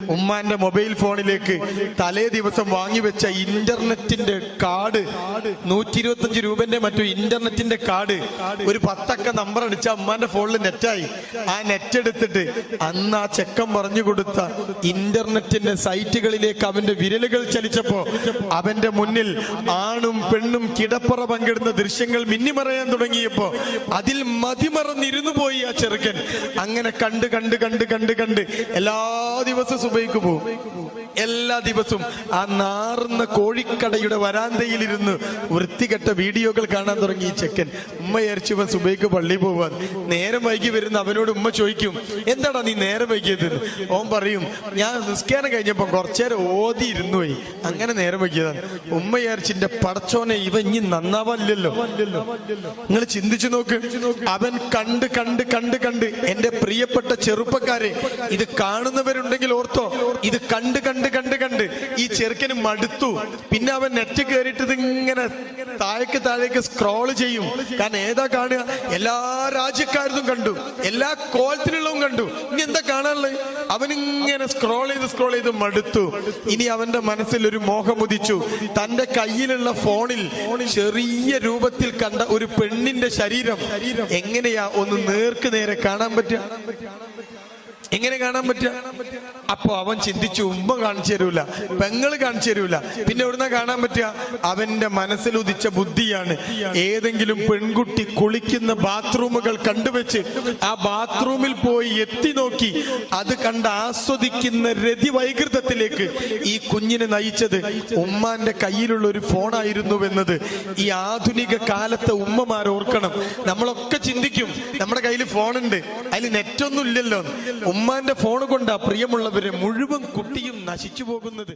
ഉമ്മാന്റെ മൊബൈൽ ഫോണിലേക്ക് തലേ ദിവസം വാങ്ങിവെച്ച ഇന്റർനെറ്റിന്റെ കാർഡ് നൂറ്റി ഇരുപത്തഞ്ച് രൂപന്റെ മറ്റു ഇന്റർനെറ്റിന്റെ കാർഡ് ഒരു പത്തക്ക നമ്പർ അടിച്ച ഉമ്മാന്റെ ഫോണിൽ നെറ്റായി ആ നെറ്റ് എടുത്തിട്ട് അന്ന് ആ ചെക്കൻ പറഞ്ഞു കൊടുത്ത ഇന്റർനെറ്റിന്റെ സൈറ്റുകളിലേക്ക് അവന്റെ വിരലുകൾ ചലിച്ചപ്പോ അവന്റെ മുന്നിൽ ആണും പെണ്ണും കിടപ്പറ പങ്കിടുന്ന ദൃശ്യങ്ങൾ മിന്നിമറയാൻ തുടങ്ങിയപ്പോ അതിൽ മതിമറന്നിരുന്നു പോയി ആ ചെറുക്കൻ. അങ്ങനെ കണ്ട് കണ്ട് കണ്ട് കണ്ട് കണ്ട് എല്ലാ ദിവസവും സുബൈക്ക് പോകും എല്ലാ ദിവസവും ആ നാറുന്ന കോഴിക്കടയുടെ വരാന്തയിലിരുന്ന് വൃത്തികെട്ട വീഡിയോകൾ കാണാൻ തുടങ്ങി ഈ ചെക്കൻ. ഉമ്മ വിചാരിച്ചു സുബൈക്ക് പള്ളി പോവാൻ. നേരം വൈകി വരുന്ന അവനോട് ഉമ്മ ചോദിക്കും എന്താടാ നീ നേരം വൈകിയത്? ഓൻ പറയും ഞാൻ നിസ്കാരം കഴിഞ്ഞപ്പോ കുറച്ചേരം ഓതി ഇരുന്നു പോയി. അങ്ങനെ നേരം വൈകിയതാണ്. ഉമ്മ വിചാരിച്ചിന്റെ പടച്ചോനെ ഇവ ഇനി നന്നാവല്ലോ നിങ്ങൾ ചിന്തിച്ചു നോക്ക്. അവൻ കണ്ട് കണ്ട് കണ്ട് കണ്ട് എന്റെ പ്രിയപ്പെട്ട ചെറുപ്പക്കാരെ ഇത് കാണുന്നവരുണ്ടെങ്കിൽ ഓർത്തോ ഇത് കണ്ട് കണ്ട് കണ്ട് കണ്ട് ഈ ചെറുക്കന് മടുത്തു. പിന്നെ അവൻ നെറ്റ് കയറിയിട്ട് ഇങ്ങനെ താഴേക്ക് താഴേക്ക് സ്ക്രോൾ ചെയ്യും. കാരണം ഏതാ കാണുക? എല്ലാ രാജ്യക്കാരതും കണ്ടു. എല്ലാ കോലത്തിലുള്ളതും കണ്ടു. ഇനി എന്താ കാണാനുള്ളത്? അവനിങ്ങനെ സ്ക്രോൾ ചെയ്ത് സ്ക്രോൾ ചെയ്ത് മടുത്തു. ഇനി അവന്റെ മനസ്സിൽ ഒരു മോഹമുദിച്ചു. തന്റെ കയ്യിലുള്ള ഫോണിൽ ചെറിയ രൂപത്തിൽ കണ്ട ഒരു പെണ്ണിന്റെ ശരീരം എങ്ങനെയാ? ഒന്ന് നേർക്ക് നേരെ കാണാൻ പറ്റുക? പറ്റി എങ്ങനെ കാണാൻ പറ്റുക? അപ്പൊ അവൻ ചിന്തിച്ചു ഉമ്മ കാണിച്ചു തരൂല പെങ്ങൾ കാണിച്ചു തരൂല. പിന്നെ എവിടുന്ന കാണാൻ പറ്റുക? അവന്റെ മനസ്സിൽ ഉദിച്ച ബുദ്ധിയാണ്. ഏതെങ്കിലും പെൺകുട്ടി കുളിക്കുന്ന ബാത്റൂമുകൾ കണ്ടുവെച്ച് ആ ബാത്റൂമിൽ പോയി എത്തി നോക്കി. അത് കണ്ട് ആസ്വദിക്കുന്ന രതി വൈകൃതത്തിലേക്ക് ഈ കുഞ്ഞിനെ നയിച്ചത് ഉമ്മാന്റെ കയ്യിലുള്ള ഒരു ഫോണായിരുന്നുവെന്നത്. ഈ ആധുനിക കാലത്തെ ഉമ്മമാർ ഓർക്കണം. നമ്മളൊക്കെ ചിന്തിക്കും നമ്മുടെ കയ്യിൽ ഫോണുണ്ട് അതിൽ നെറ്റൊന്നും ഇല്ലല്ലോ. ഉമ്മാന്റെ ഫോൺ കൊണ്ടാ പ്രിയമുള്ളവരെ മുഴുവൻ കുട്ടിയും നശിച്ചു പോകുന്നത്.